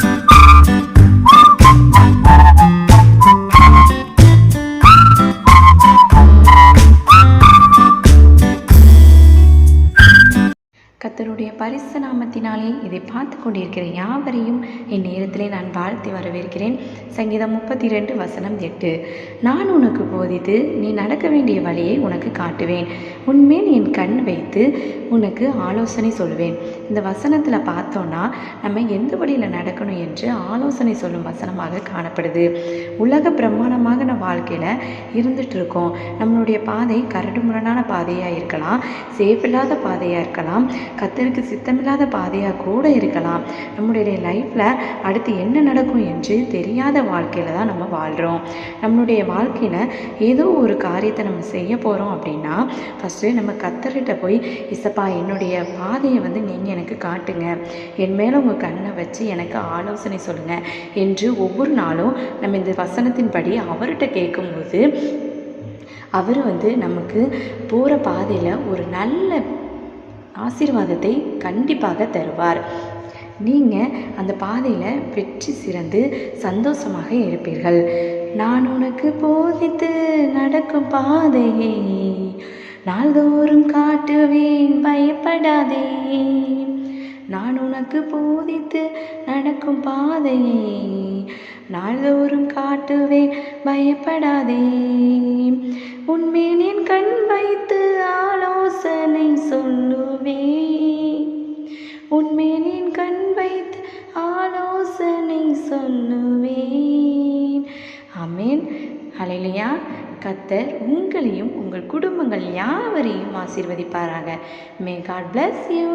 Thank you. கத்தருடைய பரிசு நாமத்தினாலே இதை பார்த்து கொண்டிருக்கிற யாவரையும் என் நேரத்திலே நான் வாழ்த்தி வரவேற்கிறேன். சங்கீதம் முப்பத்தி ரெண்டு வசனம் எட்டு. நான் உனக்கு போதித்து நீ நடக்க வேண்டிய வழியை உனக்கு காட்டுவேன். உன்மேல் என் கண் வைத்து உனக்கு ஆலோசனை சொல்வேன். இந்த வசனத்தில் பார்த்தோன்னா நம்ம எந்த வழியில் நடக்கணும் என்று ஆலோசனை சொல்லும் வசனமாக காணப்படுது. உலக பிரம்மாண்டமான வாழ்க்கையில் இருந்துட்டு இருக்கோம் நம்மளுடைய பாதை கரடுமுரடான பாதையாக இருக்கலாம். சேஃப் இல்லாத பாதையாக இருக்கலாம். கத்தருக்கு சித்தமில்லாத பாதையாக கூட இருக்கலாம். நம்மளுடைய லைஃப்பில் அடுத்து என்ன நடக்கும் என்று தெரியாத வாழ்க்கையில் தான் நம்ம வாழ்கிறோம் நம்மளுடைய வாழ்க்கையில் ஏதோ ஒரு காரியத்தை நம்ம செய்ய போகிறோம் அப்படின்னா ஃபஸ்ட்டு நம்ம கத்தர்கிட்ட போய் இசப்பா என்னுடைய பாதையை வந்து நீங்கள் எனக்கு காட்டுங்க. என் மேலே உங்கள் கண்ணை வச்சு எனக்கு ஆலோசனை சொல்லுங்கள் என்று ஒவ்வொரு நாளும் நம்ம இந்த வசனத்தின்படி அவர்கிட்ட கேட்கும்போது அவர் வந்து நமக்கு போகிற பாதையில் ஒரு நல்ல ஆசீர்வாதத்தை கண்டிப்பாக தருவார். நீங்கள் அந்த பாதையில் வெற்றி சிறந்து சந்தோஷமாக இருப்பீர்கள். நான் உனக்கு போதித்து நடக்கும் பாதையை நாள்தோறும் காட்டுவேன் பயப்படாதே. நான் உனக்கு போதித்து நடக்கும் பாதையை நாள்தோறும் காட்டுவேன் பயப்படாதே. உன்மேல் என் கண் வைத்து ஆலோசனை சொல் உன்மேல் கண் வைத்து ஆலோசனை சொல்லுவேன். அமேன் அலையிலையா கத்தர் உங்களையும் உங்கள் குடும்பங்கள் யாவரையும் ஆசீர்வதிப்பாராக. May God bless you